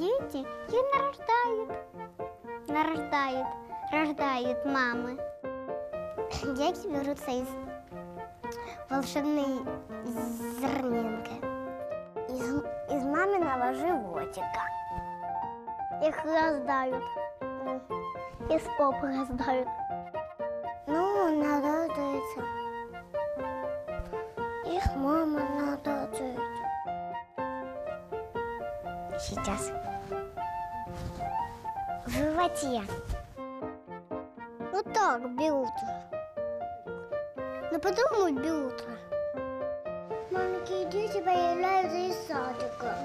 дети и нарождают. Нарождают, рождают мамы. Дети берутся из волшебной зернинки. Из, из маминого животика. Их рождают. Из попы рождают. Ну, народуется. Их мама народует. Сейчас. В животе. Вот так берут. Но потом убьют. Маленькие дети появляются из садика.